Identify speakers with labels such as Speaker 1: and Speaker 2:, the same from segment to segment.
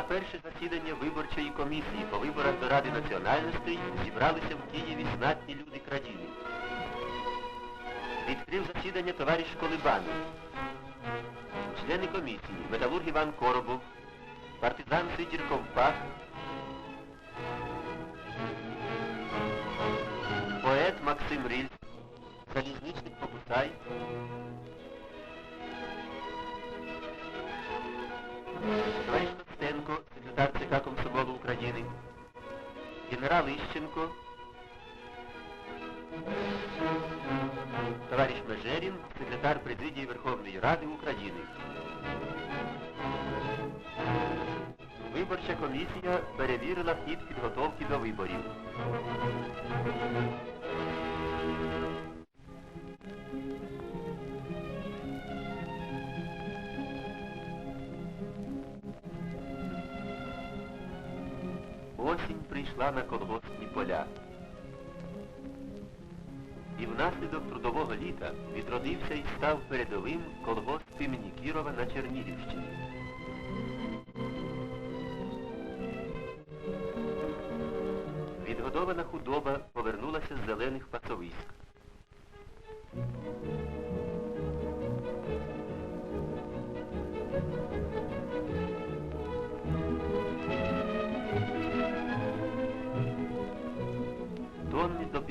Speaker 1: перше засідання виборчої комісії по виборах до Ради національностей зібралися в Києві знатні люди країни. Відкрив засідання товариш Колибанов. Члени комісії металург Іван Коробов, партизан Сидір Ковпак, поет Максим Рильс, залізничник Покусай, ЦК Комсомолу України, генерал Іщенко, товариш Межерін, секретар президії Верховної Ради України. Виборча комісія перевірила хід підготовки до виборів. Осінь прийшла на колгоспні поля. І внаслідок трудового літа відродився і став передовим колгосп імені Кірова на Чернігівщині. Відгодована худоба повернулася з зелених пасовиськ.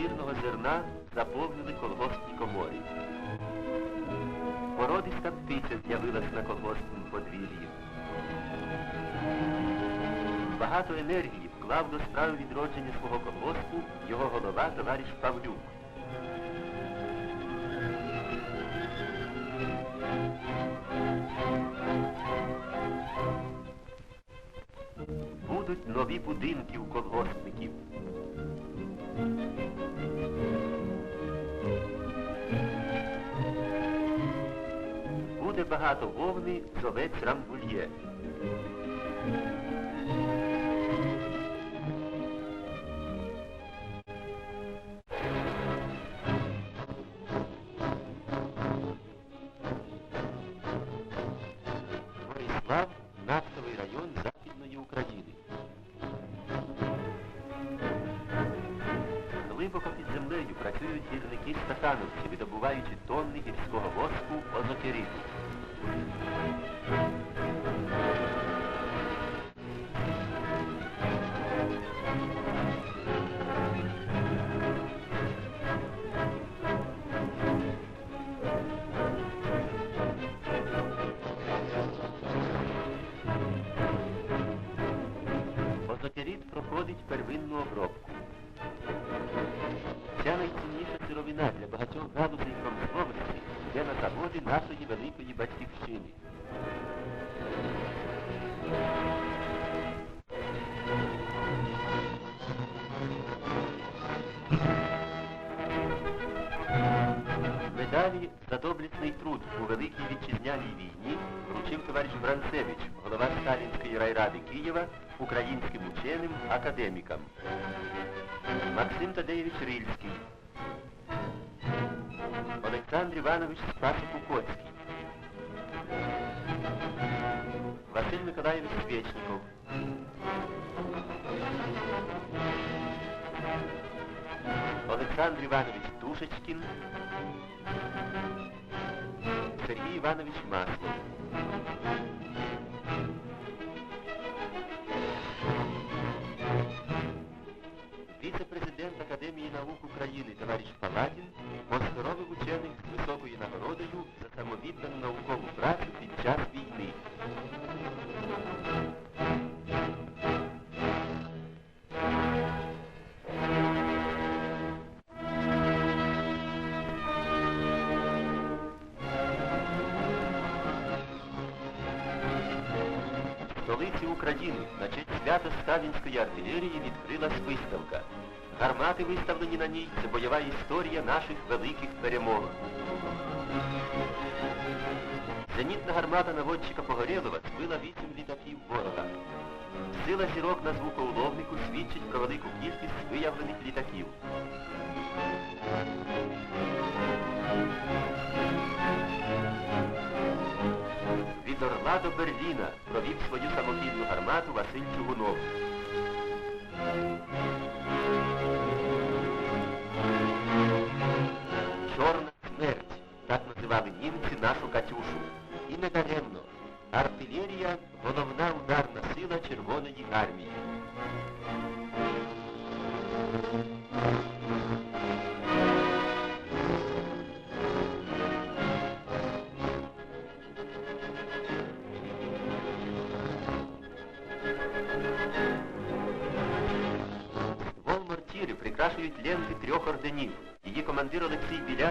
Speaker 1: Добірного зерна заповнили колгоспні комори. Породиста птиця з'явилась на колгоспному подвір'ї. Багато енергії вклав до справи відродження свого колгоспу його голова товариш Павлюк. Будуть нові будинки у колгоспників. Багато вовни з рамбульє. Борислав – нафтовий район Західної України. Глибоко під землею працюють гірники-стахановці, видобуваючи тонни гірського воску озокериту. Озокерит проходить первинну обробку. Йде на заводи нашої великої батьківщини. Медалі за доблісний труд у Великій Вітчизняній війні вручив товариш Бранцевич, голова Сталінської райради Києва, українським ученим, академікам. Максим Тадеєвич Рильський, Олександр Іванович Спасо-Кукоцький, Василь Миколаївич Свєчніков, Олександр Іванович Душечкін, Сергій Іванович Маслов. Столиці України на честь свята Сталінської артилерії відкрилась виставка. Гармати, виставлені на ній, це бойова історія наших великих перемог. Зенітна гармата наводчика Погорєлова збила вісім літаків ворога. Сила зірок на звукоуловнику свідчить про велику кількість виявлених літаків. До Берліна провів свою самохідну гармату Василь Чугунов. Чорна смерть, так називали німці нашу Катюшу. І не даремно. Артилерія – головна ударна сила Червоної армії. Прикрашують ленти трьох орденів. Її командир Олексій Біляк